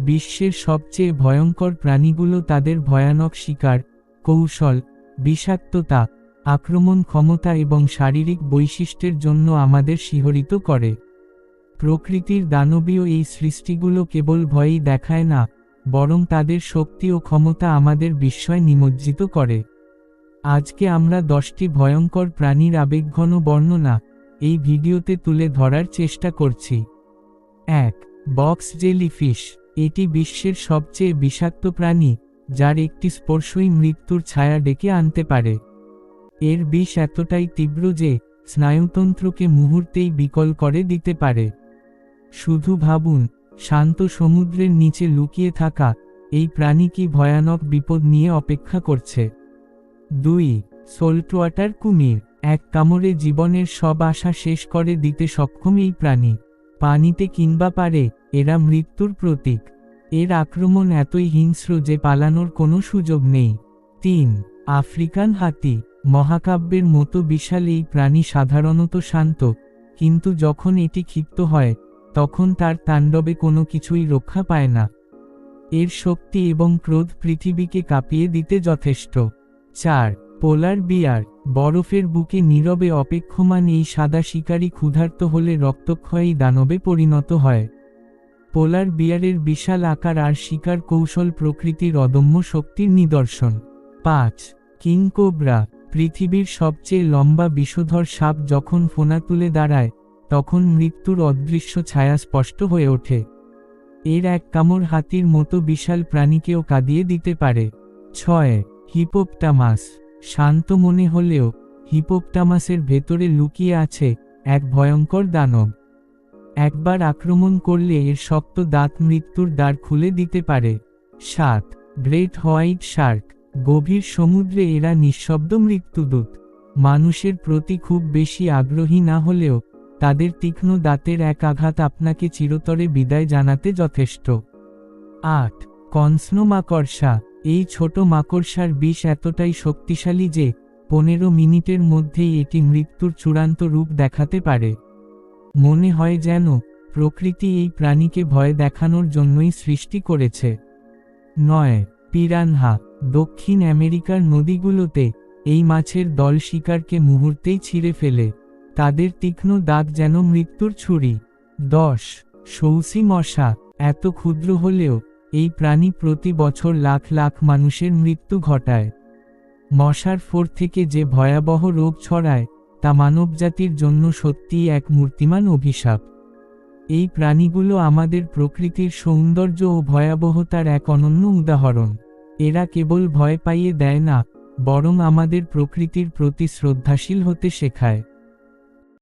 বিশ্বের সবচেয়ে ভয়ঙ্কর প্রাণীগুলো তাদের ভয়ানক শিকার, কৌশল, বিষাক্ততা, আক্রমণ ক্ষমতা এবং শারীরিক বৈশিষ্ট্যের জন্য আমাদের শিহরিত করে। প্রকৃতির দানবীয় এই সৃষ্টিগুলো কেবল ভয়ই দেখায় না, বরং তাদের শক্তি ও ক্ষমতা আমাদের বিস্ময় নিমজ্জিত করে। আজকে আমরা দশটি ভয়ঙ্কর প্রাণীর আবেগঘন বর্ণনা এই ভিডিওতে তুলে ধরার চেষ্টা করছি। এক, বক্স জেলিফিশ। এটি বিশ্বের সবচেয়ে বিষাক্ত প্রাণী, যার একটি স্পর্শই মৃত্যুর ছায়া ডেকে আনতে পারে। এর বিষ এতটাই তীব্র যে, স্নায়ুতন্ত্রকে মুহূর্তেই বিকল করে দিতে পারে। শুধু ভাবুন, শান্ত সমুদ্রের নিচে লুকিয়ে থাকা এই প্রাণী কি ভয়ানক বিপদ নিয়ে অপেক্ষা করছে? দুই, সোল্টওয়াটার কুমির, এক কামড়ে জীবনের সব আশা শেষ করে দিতে সক্ষম এই প্রাণী। পানিতে কিংবা পারে এরা মৃত্যুর প্রতীক। এর আক্রমণ এতই হিংস্র যে পালানোর কোনো সুযোগ নেই। তিন, আফ্রিকান হাতি। মহাকাব্যের মতো বিশাল এই প্রাণী সাধারণত শান্ত, কিন্তু যখন এটি ক্ষিপ্ত হয়, তখন তার তাণ্ডবে কোনো কিছুই রক্ষা পায় না। এর শক্তি এবং ক্রোধ পৃথিবীকে কাঁপিয়ে দিতে যথেষ্ট। চার, পোলার বিয়ার। বরফের বুকে নীরবে অপেক্ষমান এই সাদা শিকারী ক্ষুধার্ত হলে রক্তক্ষয়ী দানবে পরিণত হয়। পোলার বিয়ারের বিশাল আকার আর শিকার কৌশল প্রকৃতির অদম্য শক্তির নিদর্শন। পাঁচ কিংকোবরা পৃথিবীর সবচেয়ে লম্বা বিষধর সাপ যখন ফোনা তুলে দাঁড়ায়, তখন মৃত্যুর অদৃশ্য ছায়া স্পষ্ট হয়ে ওঠে। এর এক কামড় হাতির মতো বিশাল প্রাণীকেও কাঁদিয়ে দিতে পারে। ছয়, হিপোপটামাস, শান্ত মনে হলেও হিপোপটামাসের ভেতরে লুকিয়ে আছে এক ভয়ঙ্কর দানব। একবার আক্রমণ করলে এর শক্ত দাঁত মৃত্যুর দ্বার খুলে দিতে পারে। সাত, গ্রেট হোয়াইট শার্ক, গভীর সমুদ্রে এরা নিঃশব্দ মৃত্যুদূত। মানুষের প্রতি খুব বেশি আগ্রহী না হলেও, তাদের তীক্ষ্ণ দাঁতের এক আঘাত আপনাকে চিরতরে বিদায় জানাতে যথেষ্ট। আট কনস্নো মাকড়সা এই ছোট মাকড়সার বিষ এতটাই শক্তিশালী যে, পনেরো মিনিটের মধ্যেই এটি মৃত্যুর চূড়ান্ত রূপ দেখাতে পারে। মনে হয় যেন প্রকৃতি এই প্রাণীকে ভয় দেখানোর জন্যই সৃষ্টি করেছে। নয়, পিরানহা, দক্ষিণ আমেরিকার নদীগুলোতে এই মাছের দল শিকারকে মুহূর্তেই ছিঁড়ে ফেলে। তাদের তীক্ষ্ণ দাঁত যেন মৃত্যুর ছুরি। দশ, সৌসি মশা, এত ক্ষুদ্র হলেও এই প্রাণী প্রতি বছর লাখ লাখ মানুষের মৃত্যু ঘটায়। মশার ফোর থেকে যে ভয়াবহ রোগ ছড়ায় তা মানবজাতির জন্য সত্যিই এক মূর্তিমান অভিশাপ। এই প্রাণীগুলো আমাদের প্রকৃতির সৌন্দর্য ও ভয়াবহতার এক অনন্য উদাহরণ। এরা কেবল ভয় পাইয়ে দেয় না, বরং আমাদের প্রকৃতির প্রতি শ্রদ্ধাশীল হতে শেখায়।